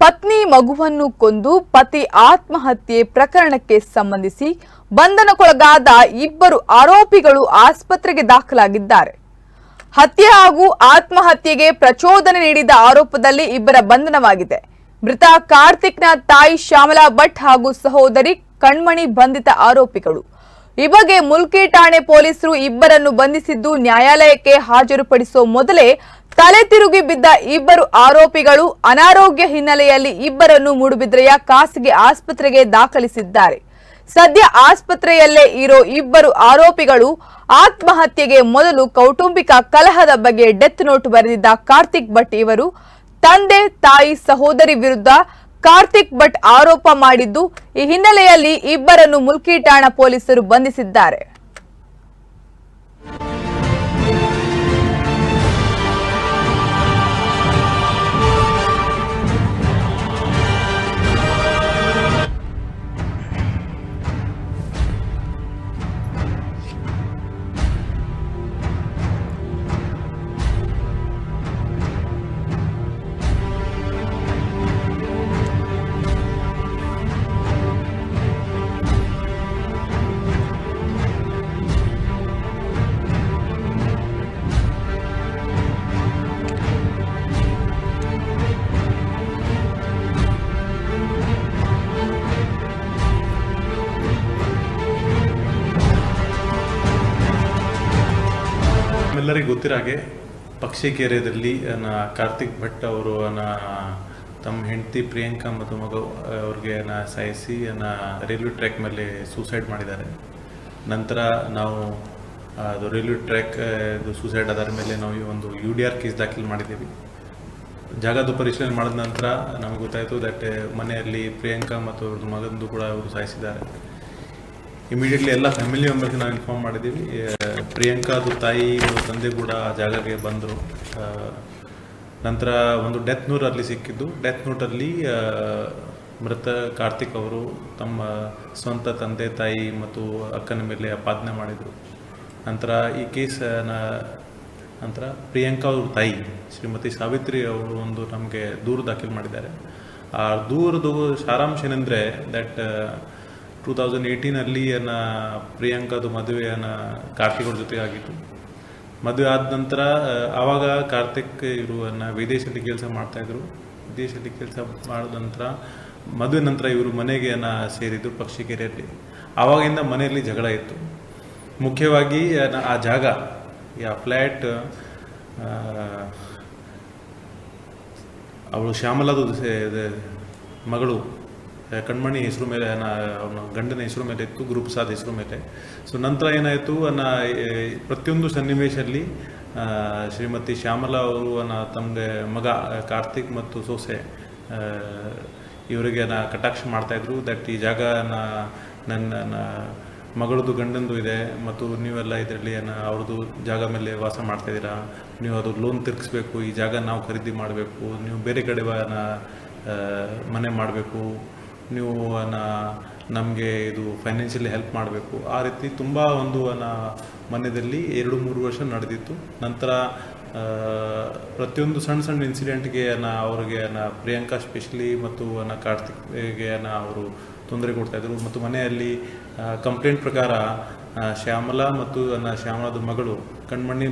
ಪತ್ನಿ ಮಗುವನ್ನು ಕೊಂದು ಪತಿ ಆತ್ಮಹತ್ಯೆ ಪ್ರಕರಣಕ್ಕೆ ಸಂಬಂಧಿಸಿ ಬಂಧನಕ್ಕೊಳಗಾದ ಇಬ್ಬರು ಆರೋಪಿಗಳು ಆಸ್ಪತ್ರೆಗೆ ದಾಖಲಾಗಿದ್ದಾರೆ. ಹತ್ಯೆ ಹಾಗೂ ಆತ್ಮಹತ್ಯೆಗೆ ಪ್ರಚೋದನೆ ನೀಡಿದ ಆರೋಪದಲ್ಲಿ ಇಬ್ಬರ ಬಂಧನವಾಗಿದೆ. ಮೃತ ಕಾರ್ತಿಕ್ನ ತಾಯಿ ಶ್ಯಾಮಲಾ ಭಟ್ ಹಾಗೂ ಸಹೋದರಿ ಕಣ್ಮಣಿ ಬಂಧಿತ ಆರೋಪಿಗಳು. ಈ ಬಗ್ಗೆ ಮುಲ್ಕಿ ಠಾಣೆ ಪೊಲೀಸರು ಇಬ್ಬರನ್ನು ಬಂಧಿಸಿದ್ದು ನ್ಯಾಯಾಲಯಕ್ಕೆ ಹಾಜರುಪಡಿಸುವ ಮೊದಲೇ ತಲೆ ತಿರುಗಿ ಬಿದ್ದ ಇಬ್ಬರು ಆರೋಪಿಗಳು ಅನಾರೋಗ್ಯ ಹಿನ್ನೆಲೆಯಲ್ಲಿ ಇಬ್ಬರನ್ನು ಮೂಡುಬಿದ್ರೆಯ ಖಾಸಗಿ ಆಸ್ಪತ್ರೆಗೆ ದಾಖಲಿಸಿದ್ದಾರೆ. ಸದ್ಯ ಆಸ್ಪತ್ರೆಯಲ್ಲೇ ಇರೋ ಇಬ್ಬರು ಆರೋಪಿಗಳು ಆತ್ಮಹತ್ಯೆಗೆ ಮೊದಲು ಕೌಟುಂಬಿಕ ಕಲಹದ ಬಗ್ಗೆ ಡೆತ್ ನೋಟ್ ಬರೆದಿದ್ದ ಕಾರ್ತಿಕ್ ಭಟ್ ಇವರು ತಂದೆ, ತಾಯಿ, ಸಹೋದರಿ ವಿರುದ್ಧ ಕಾರ್ತಿಕ್ ಭಟ್ ಆರೋಪ ಮಾಡಿದ್ದು, ಈ ಹಿನ್ನೆಲೆಯಲ್ಲಿ ಇಬ್ಬರನ್ನು ಮುಲ್ಕಿ ಠಾಣಾ ಪೊಲೀಸರು ಬಂಧಿಸಿದ್ದಾರೆ. ನಮ್ಮೆಲ್ಲರಿಗೂ ಗೊತ್ತಿರೋ ಹಾಗೆ ಪಕ್ಷಿಕೆರೆಯಲ್ಲಿ ನ ಕಾರ್ತಿಕ್ ಭಟ್ ಅವರು ತಮ್ಮ ಹೆಂಡತಿ ಪ್ರಿಯಾಂಕಾ ಮತ್ತು ಮಗ ಅವ್ರಿಗೆ ಸಾಯಿಸಿ ರೈಲ್ವೆ ಟ್ರ್ಯಾಕ್ ಮೇಲೆ ಸೂಸೈಡ್ ಮಾಡಿದ್ದಾರೆ. ನಂತರ ನಾವು ಅದು ರೈಲ್ವೆ ಟ್ರ್ಯಾಕ್ ಇದು ಸೂಸೈಡ್ ಆಧಾರ ಮೇಲೆ ನಾವು ಈ ಒಂದು ಯು ಡಿ ಆರ್ ಕೇಸ್ ದಾಖಲು ಮಾಡಿದ್ದೀವಿ. ಜಾಗದ ಪರಿಶೀಲನೆ ಮಾಡಿದ ನಂತರ ನಮಗೆ ಗೊತ್ತಾಯಿತು ದಟ್ ಮನೆಯಲ್ಲಿ ಪ್ರಿಯಾಂಕಾ ಮತ್ತು ಅವ್ರದ್ದು ಮಗಂದು ಕೂಡ ಅವರು ಸಾಯಿಸಿದ್ದಾರೆ. ಇಮಿಡಿಯೇಟ್ಲಿ ಎಲ್ಲ ಫ್ಯಾಮಿಲಿ ಮೆಂಬರ್ಸ್ ನಾವು ಇನ್ಫಾರ್ಮ್ ಮಾಡಿದ್ದೀವಿ ಪ್ರಿಯಾಂಕಾದು ತಾಯಿ ತಂದೆ ಕೂಡ ಆ ಜಾಗಕ್ಕೆ ಬಂದರು. ನಂತರ ಒಂದು ಡೆತ್ ನೋಟ್ ಅಲ್ಲಿ ಸಿಕ್ಕಿದ್ದು. ಡೆತ್ ನೋಟಲ್ಲಿ ಮೃತ ಕಾರ್ತಿಕ್ ಅವರು ತಮ್ಮ ಸ್ವಂತ ತಂದೆ, ತಾಯಿ ಮತ್ತು ಅಕ್ಕನ ಮೇಲೆ ಅಪಾದನೆ ಮಾಡಿದರು. ನಂತರ ಈ ಕೇಸ್ ನಂತರ ಪ್ರಿಯಾಂಕಾ ಅವ್ರ ತಾಯಿ, ಶ್ರೀಮತಿ ಸಾವಿತ್ರಿ ಅವರು ಒಂದು ನಮಗೆ ದೂರು ದಾಖಲು ಮಾಡಿದ್ದಾರೆ. ಆ ದೂರದು ಸಾರಾಂಶ ಏನಂದರೆ ದಟ್ ಟೂ ತೌಸಂಡ್ ಏಯ್ಟೀನಲ್ಲಿ ನನ್ನ ಪ್ರಿಯಾಂಕಾದು ಮದುವೆಯನ್ನ ಕಾರ್ತಿಕ್ ಜೊತೆ ಆಗಿತ್ತು. ಮದುವೆ ಆದ ನಂತರ ಆವಾಗ ಕಾರ್ತಿಕ್ ಇವರು ಅನ್ನ ವಿದೇಶದಲ್ಲಿ ಕೆಲಸ ಮಾಡ್ತಾಯಿದ್ರು ವಿದೇಶದಲ್ಲಿ ಕೆಲಸ ಮಾಡಿದ ನಂತರ, ಮದುವೆ ನಂತರ ಇವರು ಮನೆಗೆ ಸೇರಿದ್ರು ಪಕ್ಷಿಕೆರೆಯಲ್ಲಿ. ಆವಾಗಿಂದ ಮನೆಯಲ್ಲಿ ಜಗಳ ಇತ್ತು. ಮುಖ್ಯವಾಗಿ ಆ ಜಾಗ ಆ ಫ್ಲ್ಯಾಟ್ ಅವಳು ಶ್ಯಾಮಲಾದ ಮಗಳು ಕಣ್ಮಣಿ ಹೆಸರು ಮೇಲೆ ಅವನ ಗಂಡನ ಹೆಸರು ಮೇಲೆ ಇತ್ತು ಗುರುಪ್ರಸಾದ್ ಹೆಸರು ಮೇಲೆ. ಸೊ ನಂತರ ಏನಾಯಿತು, ಅನ್ನ ಪ್ರತಿಯೊಂದು ಸನ್ನಿವೇಶದಲ್ಲಿ ಶ್ರೀಮತಿ ಶ್ಯಾಮಲಾ ಅವರು, ಅನ್ನ, ತಮಗೆ ಮಗ, ಕಾರ್ತಿಕ್ ಮತ್ತು ಸೊಸೆ ಇವರಿಗೆ ನಾ ಕಟಾಕ್ಷ ಮಾಡ್ತಾಯಿದ್ರು ದಟ್ ಈ ಜಾಗ ನನ್ನ ಮಗಳದು ಗಂಡಂದು ಇದೆ, ಮತ್ತು ನೀವೆಲ್ಲ ಇದರಲ್ಲಿ ಅವ್ರದ್ದು ಜಾಗ ಮೇಲೆ ವಾಸ ಮಾಡ್ತಾಯಿದ್ದೀರಾ ನೀವು ಅದು ಲೋನ್ ತಿರ್ಗಿಸ್ಬೇಕು, ಈ ಜಾಗ ನಾವು ಖರೀದಿ ಮಾಡಬೇಕು, ನೀವು ಬೇರೆ ಕಡೆ ಮನೆ ಮಾಡಬೇಕು. ನೀವು ನಮಗೆ ಇದು ಫೈನಾನ್ಷಿಯಲಿ ಹೆಲ್ಪ್ ಮಾಡಬೇಕು. ಆ ರೀತಿ ತುಂಬ ಒಂದು ಮನೆಯಲ್ಲಿ ಎರಡು, ಮೂರು ವರ್ಷ ನಡೆದಿತ್ತು. ನಂತರ ಪ್ರತಿಯೊಂದು ಸಣ್ಣ ಸಣ್ಣ ಇನ್ಸಿಡೆಂಟ್ಗೆ ನ ಅವ್ರಿಗೆ ನ ಪ್ರಿಯಾಂಕಾ ಸ್ಪೆಷಲಿ ಮತ್ತು ನ ಕಾರ್ತಿಕ್ಗೆ ಅವರು ತೊಂದರೆ ಕೊಡ್ತಾಯಿದ್ರು ಮತ್ತು ಮನೆಯಲ್ಲಿ ಕಂಪ್ಲೇಂಟ್ ಪ್ರಕಾರ ಶ್ಯಾಮಲಾ ಮತ್ತು ನನ್ನ ಶ್ಯಾಮಲಾದ ಮಗಳು ಕಣ್ಮಣಿ